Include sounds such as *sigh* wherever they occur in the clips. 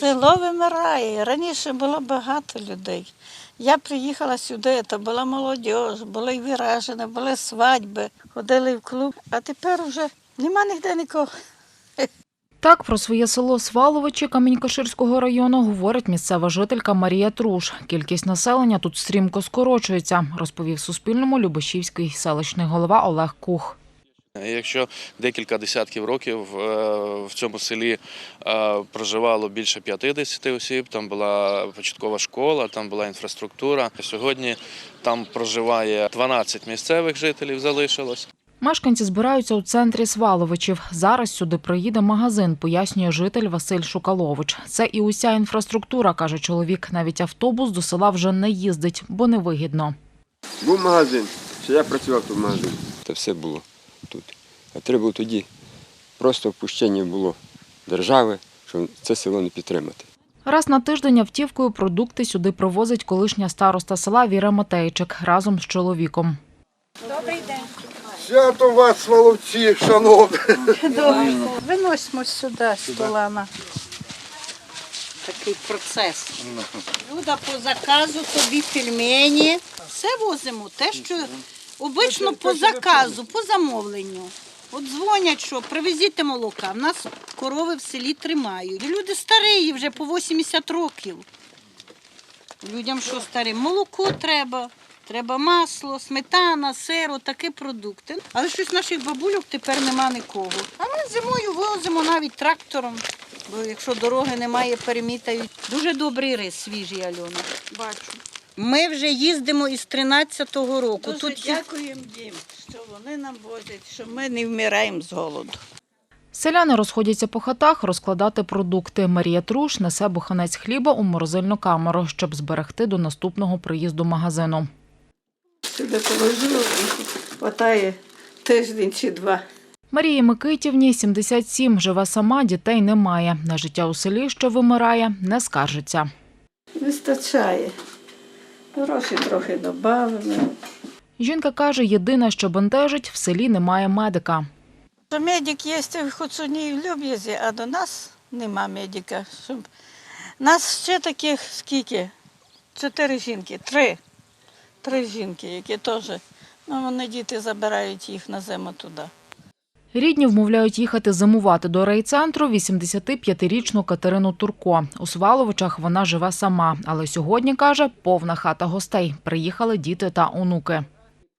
Село вимирає. Раніше було багато людей. Я приїхала сюди, то була молодь, були виражені, були свадьби, ходили в клуб, а тепер вже нема ніде нікого. Так про своє село Сваловичі Камінь-Каширського району говорить місцева жителька Марія Труш. Кількість населення тут стрімко скорочується, розповів Суспільному Любешівський селищний голова Олег Кух. Якщо декілька десятків років е, в цьому селі е, проживало більше 50 осіб, там була початкова школа, там була інфраструктура. Сьогодні там проживає 12 місцевих жителів, залишилось. Мешканці збираються у центрі Сваловичів. Зараз сюди приїде магазин, пояснює житель Василь Шукалович. Це і уся інфраструктура, каже чоловік. Навіть автобус до села вже не їздить, бо невигідно. Був магазин, що я працював тут в магазині. Це все було тут. А треба було тоді просто впущення було держави, щоб це село не підтримати. Раз на тиждень автівкою продукти сюди привозить колишня староста села Віра Матейчик разом з чоловіком. Добрий день. Свято вас, своловці, шановні. Виносимо сюди столами. Такий процес. Люда по заказу тобі пельмені. Все возимо. Те, що обично по заказу, по замовленню. От дзвонять, що привезіть молока. В нас корови в селі тримають. Люди старі, вже по 80 років. Людям що старі? Молоко треба, треба масло, сметана, сир, такі продукти. Але щось наших бабульок тепер нема нікого. А ми зимою возимо навіть трактором. Бо якщо дороги немає, перемітають. Дуже добрий рис, свіжий Альона. Бачу. Ми вже їздимо із 13-го року. Дуже Тут дякуємо їм, що вони нам возять, що ми не вмираємо з голоду. Селяни розходяться по хатах розкладати продукти. Марія Труш несе буханець хліба у морозильну камеру, щоб зберегти до наступного приїзду магазину. Сюди положила хватає тиждень чи два. Марії Микитівні 77, живе сама, дітей немає. На життя у селі, що вимирає, не скаржиться. Вистачає. Гроші трохи додали. Жінка каже, єдине, що бентежить, в селі немає медика. Що медик є в Хуцуні в Люб'язі, а до нас нема медика. Нас ще таких скільки? Чотири жінки, три. Три жінки, які теж. Ну, вони діти забирають їх на зиму туди. Рідні вмовляють їхати зимувати до райцентру 85-річну Катерину Турко. У Сваловичах вона живе сама, але сьогодні, каже, повна хата гостей. Приїхали діти та онуки.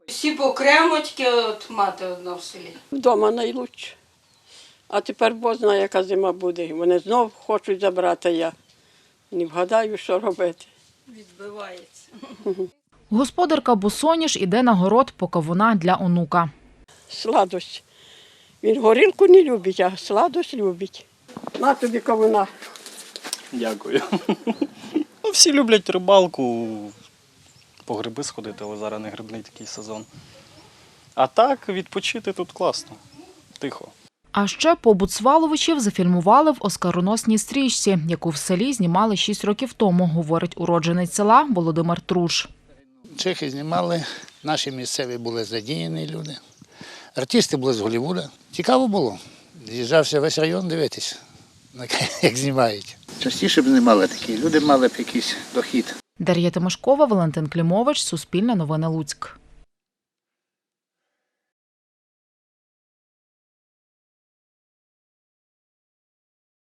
Всі окремо, тільки от мати одна в селі. Вдома найлучше. А тепер Бог знає, яка зима буде. Вони знов хочуть забрати я. Не вгадаю, що робити. Відбивається. Господарка Бусоніш іде на город по кавуна для онука. Сладость. Він горілку не любить, а сладость любить. На тобі кавуна. Дякую. *laughs* Ну, всі люблять рибалку, по гриби сходити, але зараз не грибний такий сезон. А так, відпочити тут класно, тихо. А ще побут Сваловичів зафільмували в оскароносній стрічці, яку в селі знімали 6 років тому, говорить уродженець села Володимир Труш. Чехи знімали, наші місцеві були задіяні люди. Артисти були з Голлівуда. Цікаво було. З'їжджався весь район дивитись, *laughs* як знімають. Частіше б знімали такі, люди мали б якийсь дохід. Дар'я Тимошкова, Валентин Клімович, Суспільне новини Луцьк.